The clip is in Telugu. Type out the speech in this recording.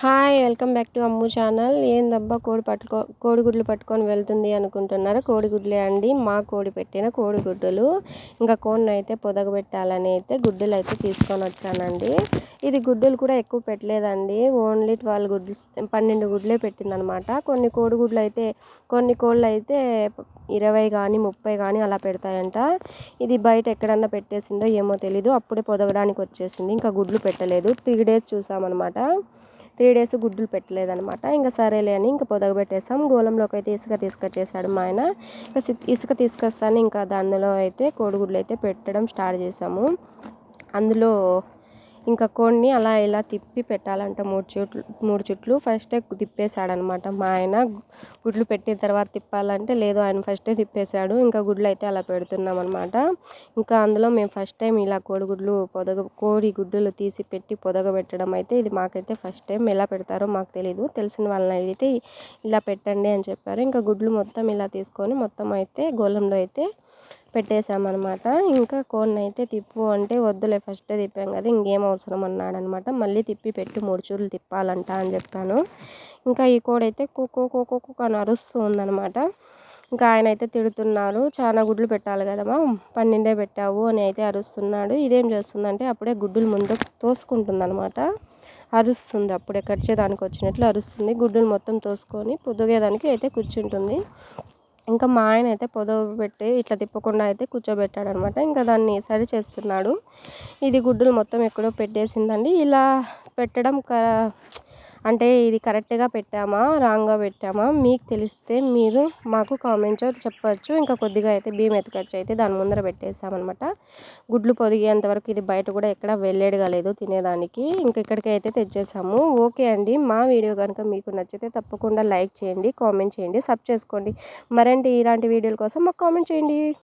Hi welcome back to Ammu channel. ఏందబ్బా కోడి పట్టుకో కోడిగుడ్లు పట్టుకొని వెళ్తుంది అనుకుంటున్నారు? కోడిగుడ్లే అండి. మా కోడి పెట్టిన కోడిగుడ్డులు. ఇంకా కోడిని అయితే పొదగబెట్టాలని అయితే గుడ్డలు అయితే తీసుకొని వచ్చానండి. ఇది గుడ్డలు కూడా ఎక్కువ పెట్టలేదండి. ఓన్లీ ట్వెల్వ్ గుడ్లు పన్నెండు గుడ్లే పెట్టిందనమాట. కొన్ని కోడిగుడ్లు అయితే కొన్ని కోళ్ళు అయితే ఇరవై కానీ ముప్పై కానీ అలా పెడతాయంట. ఇది బయట ఎక్కడన్నా పెట్టేసిందో ఏమో తెలీదు. అప్పుడే పొదగడానికి వచ్చేసింది. ఇంకా గుడ్లు పెట్టలేదు. త్రీ డేస్ చూసామన్నమాట త్రీ డేస్ గుడ్లు పెట్టలేదనమాట ఇంకా సరేలే అని ఇంకా పొదగబెట్టేసాం గోళంలోకి అయితే ఇసుక తీసుకొచ్చేసాడు మా ఆయన. ఇంకా ఇసుక తీసుకొస్తాను. ఇంకా దానిలో అయితే కోడిగుడ్లు అయితే పెట్టడం స్టార్ట్ చేసాము. అందులో ఇంకా కోడిని అలా ఇలా తిప్పి పెట్టాలంట. మూడు చుట్లు మూడు చుట్లు ఫస్టే తిప్పేశాడనమాట. మా ఆయన గుడ్లు పెట్టిన తర్వాత తిప్పాలంటే లేదు ఆయన ఫస్టే తిప్పేశాడు. ఇంకా గుడ్లు అయితే అలా పెడుతున్నాం అనమాట ఇంకా అందులో మేము ఫస్ట్ టైం ఇలా కోడిగుడ్లు పొదగ కోడి గుడ్లు తీసి పెట్టి పొదగబెట్టడం అయితే ఇది మాకైతే ఫస్ట్ టైం ఎలా పెడతారో మాకు తెలియదు తెలిసిన వాళ్ళని అయితే ఇలా పెట్టండి అని చెప్పారు. ఇంకా గుడ్లు మొత్తం ఇలా తీసుకొని మొత్తం అయితే గోళంలో అయితే పెట్టేశామన్నమాట. ఇంకా కోడిని అయితే తిప్పు అంటే వద్దులే ఫస్టే తిప్పాం కదా ఇంకేం అవసరం అన్నాడనమాట మళ్ళీ తిప్పి పెట్టి మూడు చూర్లు తిప్పాలంట అని చెప్పాను. ఇంకా ఈ కోడి అయితే కుక్కో కుక్కో కుక్క అని అరుస్తూ ఉందనమాట ఇంకా ఆయన అయితే తిడుతున్నారు చాలా గుడ్లు పెట్టాలి కదమ్మా పన్నెండే పెట్టావు అని అయితే అరుస్తున్నాడు. ఇదేం చేస్తుందంటే అప్పుడే గుడ్డులు ముందు తోసుకుంటుందనమాట అరుస్తుంది అప్పుడే కరిచేదానికి వచ్చినట్లు అరుస్తుంది. గుడ్డులు మొత్తం తోసుకొని పొద్దుగేదానికి అయితే కూర్చుంటుంది. ఇంకా మా ఆయన అయితే పొదవ పెట్టి ఇట్లా తిప్పకుండా అయితే కూర్చోబెట్టాడనమాట. ఇంకా దాన్ని సరి చేస్తున్నాడు. ఇది గుడ్డులు మొత్తం ఎక్కడో పెట్టేసిందండి. ఇలా పెట్టడం క అంటే ఇది కరెక్ట్గా పెట్టామా? రాంగ్గా పెట్టామా? మీకు తెలిస్తే మీరు మాకు కామెంట్స్ చెప్పచ్చు. ఇంకా కొద్దిగా అయితే బియ్యం ఎత్తుకొచ్చి అయితే దాని ముందర పెట్టేసామన్నమాట గుడ్లు పొదిగేంత వరకు ఇది బయట కూడా ఎక్కడ వెళ్ళేడుగా లేదు తినేదానికి. ఇంక ఇక్కడికి అయితే తెచ్చేసాము. ఓకే అండి. మా వీడియో కనుక మీకు నచ్చితే తప్పకుండా లైక్ చేయండి కామెంట్ చేయండి సబ్ చేసుకోండి. మరండి. ఇలాంటి వీడియోల కోసం మాకు కామెంట్ చేయండి.